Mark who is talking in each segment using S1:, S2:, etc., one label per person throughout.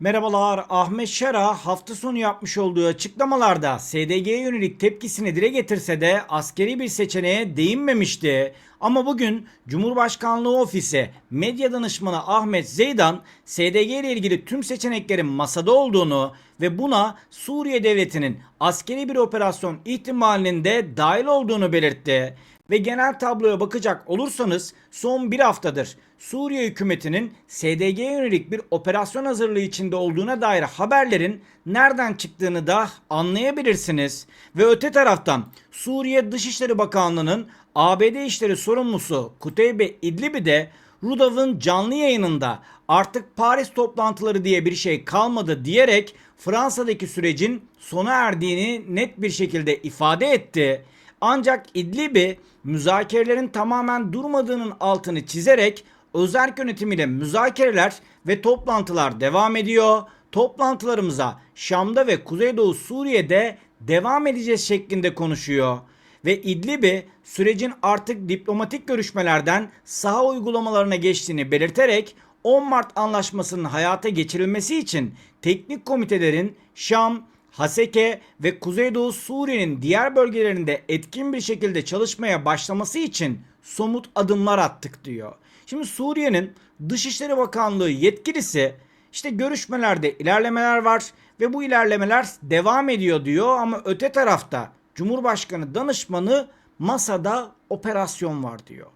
S1: Merhabalar. Ahmet Şara hafta sonu yapmış olduğu açıklamalarda SDG'ye yönelik tepkisini dile getirse de askeri bir seçeneğe değinmemişti. Ama bugün Cumhurbaşkanlığı Ofisi Medya Danışmanı Ahmet Zeydan SDG ile ilgili tüm seçeneklerin masada olduğunu ve buna Suriye Devleti'nin askeri bir operasyon ihtimalinin de dahil olduğunu belirtti. Ve genel tabloya bakacak olursanız son bir haftadır Suriye hükümetinin SDG'ye yönelik bir operasyon hazırlığı içinde olduğuna dair haberlerin nereden çıktığını da anlayabilirsiniz. Ve öte taraftan Suriye Dışişleri Bakanlığı'nın ABD işleri sorumlusu Kuteybe İdlibi de Rudav'ın canlı yayınında artık Paris toplantıları diye bir şey kalmadı diyerek Fransa'daki sürecin sona erdiğini net bir şekilde ifade etti. Ancak İdlibi müzakerelerin tamamen durmadığının altını çizerek özerk yönetimiyle müzakereler ve toplantılar devam ediyor. Toplantılarımıza Şam'da ve Kuzeydoğu Suriye'de devam edeceğiz şeklinde konuşuyor. Ve İdlib'i sürecin artık diplomatik görüşmelerden saha uygulamalarına geçtiğini belirterek 10 Mart anlaşmasının hayata geçirilmesi için teknik komitelerin Şam, Haseke ve Kuzeydoğu Suriye'nin diğer bölgelerinde etkin bir şekilde çalışmaya başlaması için somut adımlar attık diyor. Şimdi Suriye'nin Dışişleri Bakanlığı yetkilisi işte görüşmelerde ilerlemeler var ve bu ilerlemeler devam ediyor diyor ama öte tarafta Cumhurbaşkanı danışmanı masada operasyon var diyor.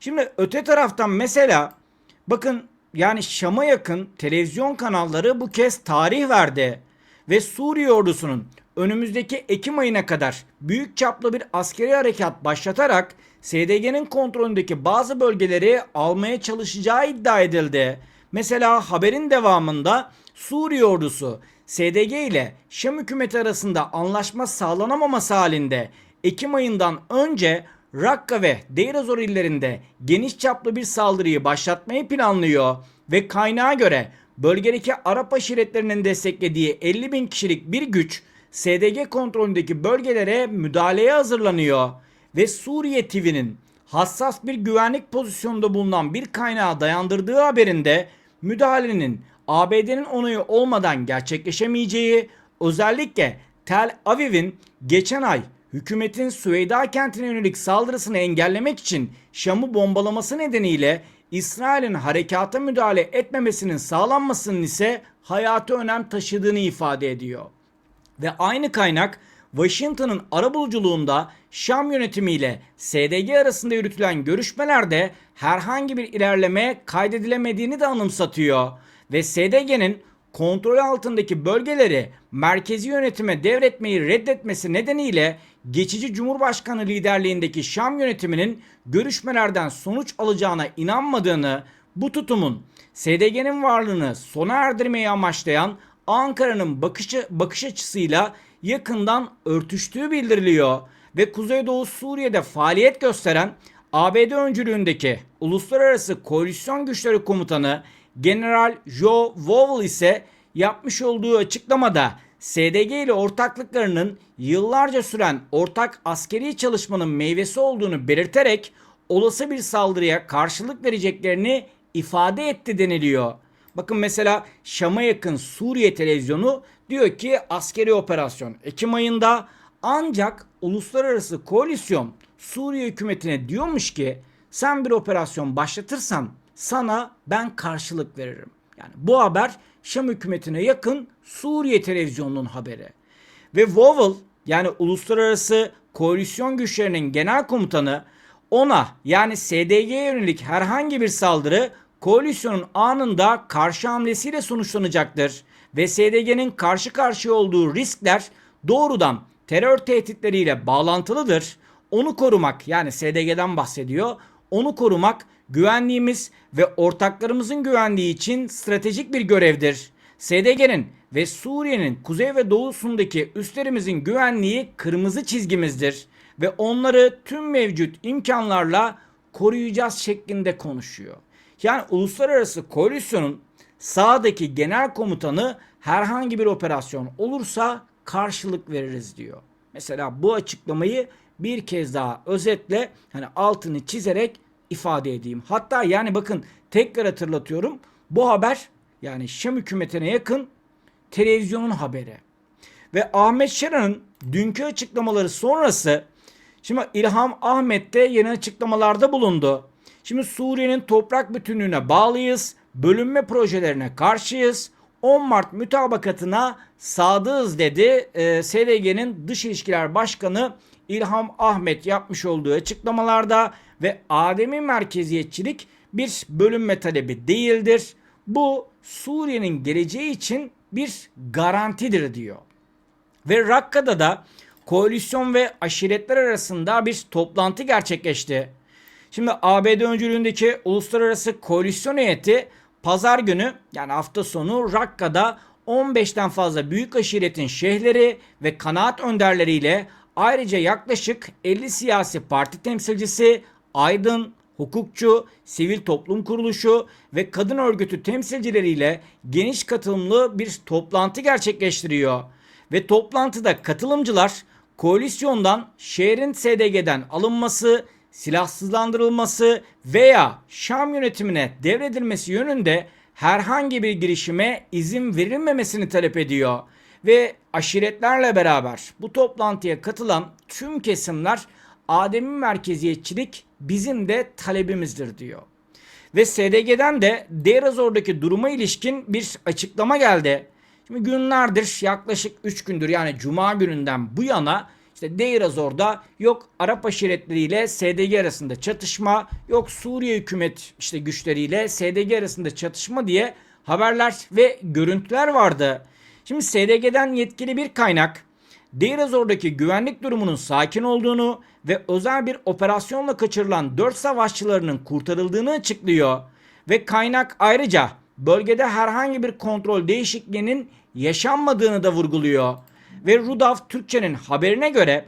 S1: Şimdi öte taraftan mesela bakın yani Şam'a yakın televizyon kanalları bu kez tarih verdi ve Suriye ordusunun önümüzdeki Ekim ayına kadar büyük çaplı bir askeri harekat başlatarak SDG'nin kontrolündeki bazı bölgeleri almaya çalışacağı iddia edildi. Mesela haberin devamında Suriye ordusu SDG ile Şam hükümeti arasında anlaşma sağlanamaması halinde Ekim ayından önce Rakka ve Deir illerinde geniş çaplı bir saldırıyı başlatmayı planlıyor ve kaynağa göre bölgedeki Arap aşiretlerinin desteklediği 50 bin kişilik bir güç SDG kontrolündeki bölgelere müdahaleye hazırlanıyor ve Suriye TV'nin hassas bir güvenlik pozisyonunda bulunan bir kaynağa dayandırdığı haberinde müdahalenin ABD'nin onayı olmadan gerçekleşemeyeceği özellikle Tel Aviv'in geçen ay hükümetin Süveyda kentine yönelik saldırısını engellemek için Şam'ı bombalaması nedeniyle İsrail'in harekata müdahale etmemesinin sağlanmasının ise hayatı önem taşıdığını ifade ediyor. Ve aynı kaynak Washington'ın arabuluculuğunda Şam yönetimiyle SDG arasında yürütülen görüşmelerde herhangi bir ilerleme kaydedilemediğini de anımsatıyor. Ve SDG'nin kontrol altındaki bölgeleri merkezi yönetime devretmeyi reddetmesi nedeniyle geçici Cumhurbaşkanı liderliğindeki Şam yönetiminin görüşmelerden sonuç alacağına inanmadığını, bu tutumun SDG'nin varlığını sona erdirmeyi amaçlayan Ankara'nın bakışı, bakış açısıyla yakından örtüştüğü bildiriliyor ve Kuzeydoğu Suriye'de faaliyet gösteren ABD öncülüğündeki Uluslararası Koalisyon Güçleri Komutanı General Joe Vowell ise yapmış olduğu açıklamada SDG ile ortaklıklarının yıllarca süren ortak askeri çalışmanın meyvesi olduğunu belirterek olası bir saldırıya karşılık vereceklerini ifade etti deniliyor. Bakın mesela Şam'a yakın Suriye televizyonu diyor ki askeri operasyon Ekim ayında ancak uluslararası koalisyon Suriye hükümetine diyormuş ki sen bir operasyon başlatırsan sana ben karşılık veririm. Yani bu haber Şam hükümetine yakın Suriye televizyonunun haberi. Ve Vowell yani uluslararası koalisyon güçlerinin genel komutanı ona yani SDG'ye yönelik herhangi bir saldırı koalisyonun anında karşı hamlesiyle sonuçlanacaktır ve SDG'nin karşı karşıya olduğu riskler doğrudan terör tehditleriyle bağlantılıdır. Onu korumak yani SDG'den bahsediyor. Onu korumak güvenliğimiz ve ortaklarımızın güvenliği için stratejik bir görevdir. SDG'nin ve Suriye'nin kuzey ve doğusundaki üslerimizin güvenliği kırmızı çizgimizdir ve onları tüm mevcut imkanlarla koruyacağız şeklinde konuşuyor. Yani uluslararası koalisyonun sağdaki genel komutanı herhangi bir operasyon olursa karşılık veririz diyor. Mesela bu açıklamayı bir kez daha özetle hani altını çizerek ifade edeyim. Hatta yani bakın tekrar hatırlatıyorum. Bu haber yani Şam hükümetine yakın televizyonun haberi. Ve Ahmet Şeran'ın dünkü açıklamaları sonrası şimdi İlham Ahmet de yeni açıklamalarda bulundu. Şimdi Suriye'nin toprak bütünlüğüne bağlıyız, bölünme projelerine karşıyız. 10 Mart mütabakatına sadığız dedi e, SDG'nin Dış İlişkiler Başkanı İlham Ahmet yapmış olduğu açıklamalarda ve ademi merkeziyetçilik bir bölünme talebi değildir. Bu Suriye'nin geleceği için bir garantidir diyor. Ve Rakka'da da koalisyon ve aşiretler arasında bir toplantı gerçekleşti. Şimdi ABD öncülüğündeki uluslararası koalisyon heyeti pazar günü yani hafta sonu Rakka'da 15'ten fazla büyük aşiretin şehirleri ve kanaat önderleriyle ayrıca yaklaşık 50 siyasi parti temsilcisi, aydın, hukukçu, sivil toplum kuruluşu ve kadın örgütü temsilcileriyle geniş katılımlı bir toplantı gerçekleştiriyor. Ve toplantıda katılımcılar koalisyondan şehrin SDG'den alınması, silahsızlandırılması veya Şam yönetimine devredilmesi yönünde herhangi bir girişime izin verilmemesini talep ediyor. Ve aşiretlerle beraber bu toplantıya katılan tüm kesimler ademi merkeziyetçilik bizim de talebimizdir diyor. Ve SDG'den de Deir ez-Zor'daki duruma ilişkin bir açıklama geldi. Şimdi günlerdir yaklaşık 3 gündür yani cuma gününden bu yana işte Deir ez-Zor'da yok Arap aşiretleriyle SDG arasında çatışma, yok Suriye hükümet işte güçleriyle SDG arasında çatışma diye haberler ve görüntüler vardı. Şimdi SDG'den yetkili bir kaynak Deir ez-Zor'daki güvenlik durumunun sakin olduğunu ve özel bir operasyonla kaçırılan 4 savaşçılarının kurtarıldığını açıklıyor. Ve kaynak ayrıca bölgede herhangi bir kontrol değişikliğinin yaşanmadığını da vurguluyor. Ve Rudaf Türkçe'nin haberine göre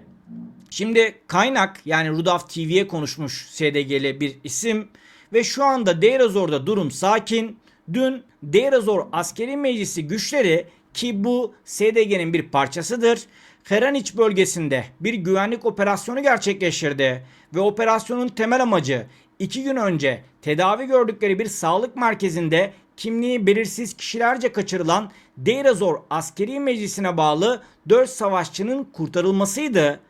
S1: şimdi kaynak yani Rudaf TV'ye konuşmuş SDG'li bir isim ve şu anda Deir ez-Zor'da durum sakin. Dün Deir ez-Zor askeri meclisi güçleri ki bu SDG'nin bir parçasıdır. Heraniç bölgesinde bir güvenlik operasyonu gerçekleştirdi ve operasyonun temel amacı iki gün önce tedavi gördükleri bir sağlık merkezinde kimliği belirsiz kişilerce kaçırılan Deir ez-Zor askeri meclisine bağlı 4 savaşçının kurtarılmasıydı.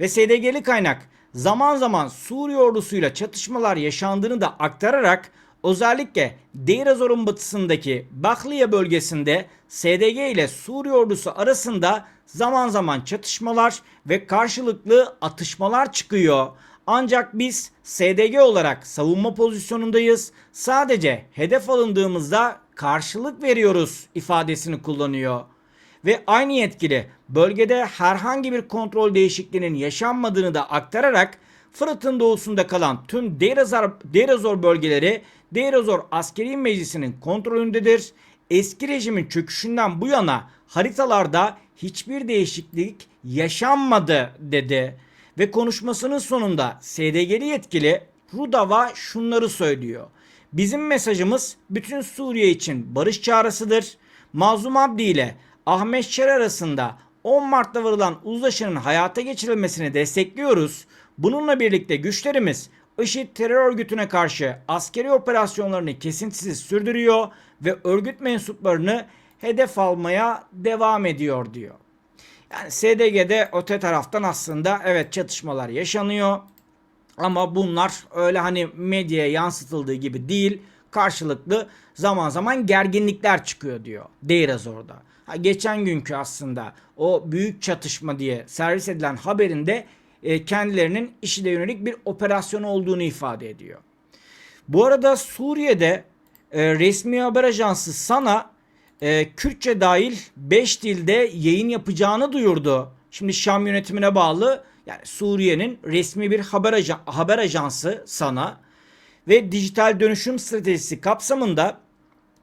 S1: Ve SDG'li kaynak zaman zaman Suriye ordusuyla çatışmalar yaşandığını da aktararak özellikle Deir ez-Zor'un batısındaki Bahliye bölgesinde SDG ile Suriye ordusu arasında zaman zaman çatışmalar ve karşılıklı atışmalar çıkıyor. Ancak biz SDG olarak savunma pozisyonundayız. Sadece hedef alındığımızda karşılık veriyoruz ifadesini kullanıyor. Ve aynı yetkili bölgede herhangi bir kontrol değişikliğinin yaşanmadığını da aktararak Fırat'ın doğusunda kalan tüm Deir ez-Zor Deir ez-Zor bölgeleri Deir ez-Zor Askeri Meclisi'nin kontrolündedir. Eski rejimin çöküşünden bu yana haritalarda hiçbir değişiklik yaşanmadı dedi. Ve konuşmasının sonunda SDG'li yetkili Rudava şunları söylüyor. Bizim mesajımız bütün Suriye için barış çağrısıdır. Mazlum Abdi ile Ahmet Şer arasında 10 Mart'ta varılan uzlaşının hayata geçirilmesini destekliyoruz. Bununla birlikte güçlerimiz IŞİD terör örgütüne karşı askeri operasyonlarını kesintisiz sürdürüyor ve örgüt mensuplarını hedef almaya devam ediyor diyor. Yani SDG'de öte taraftan aslında evet çatışmalar yaşanıyor. Ama bunlar öyle hani medyaya yansıtıldığı gibi değil. Karşılıklı zaman zaman gerginlikler çıkıyor diyor. Değiriz orada. Ha, geçen günkü aslında o büyük çatışma diye servis edilen haberinde e, kendilerinin işine yönelik bir operasyon olduğunu ifade ediyor. Bu arada Suriye'de e, resmi haber ajansı Sana e, Kürtçe dahil 5 dilde yayın yapacağını duyurdu. Şimdi Şam yönetimine bağlı yani Suriye'nin resmi bir haber, ajan, haber ajansı Sana ve dijital dönüşüm stratejisi kapsamında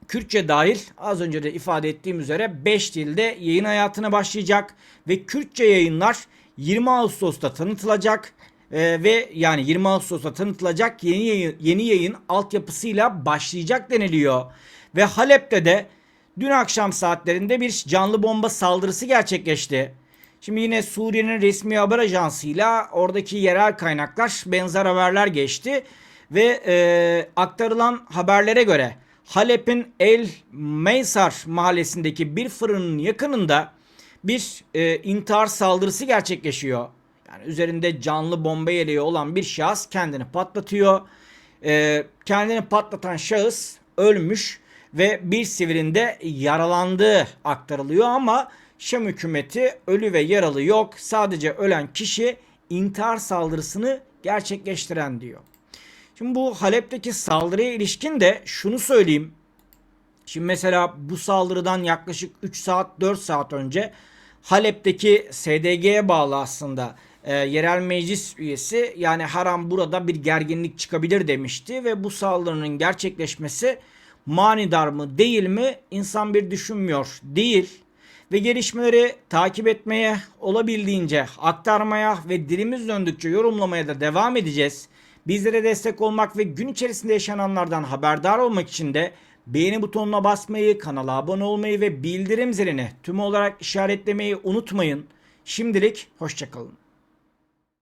S1: Kürtçe dahil az önce de ifade ettiğim üzere 5 dilde yayın hayatına başlayacak ve Kürtçe yayınlar 20 Ağustos'ta tanıtılacak ee, ve yani 20 Ağustos'ta tanıtılacak yeni yayın, yeni yayın altyapısıyla başlayacak deniliyor. Ve Halep'te de dün akşam saatlerinde bir canlı bomba saldırısı gerçekleşti. Şimdi yine Suriye'nin resmi haber ajansıyla oradaki yerel kaynaklar benzer haberler geçti ve e, aktarılan haberlere göre Halep'in El Meysar mahallesindeki bir fırının yakınında bir e, intihar saldırısı gerçekleşiyor. Yani üzerinde canlı bomba yeleği olan bir şahıs kendini patlatıyor. E, kendini patlatan şahıs ölmüş ve bir sivirinde yaralandığı aktarılıyor ama Şam hükümeti ölü ve yaralı yok. Sadece ölen kişi intihar saldırısını gerçekleştiren diyor. Şimdi bu Halep'teki saldırıya ilişkin de şunu söyleyeyim. Şimdi mesela bu saldırıdan yaklaşık 3 saat 4 saat önce Halep'teki SDG'ye bağlı aslında e, yerel meclis üyesi yani her an burada bir gerginlik çıkabilir demişti ve bu saldırının gerçekleşmesi manidar mı değil mi insan bir düşünmüyor değil ve gelişmeleri takip etmeye olabildiğince aktarmaya ve dilimiz döndükçe yorumlamaya da devam edeceğiz. Bizlere destek olmak ve gün içerisinde yaşananlardan haberdar olmak için de beğeni butonuna basmayı, kanala abone olmayı ve bildirim zilini tüm olarak işaretlemeyi unutmayın. Şimdilik hoşçakalın.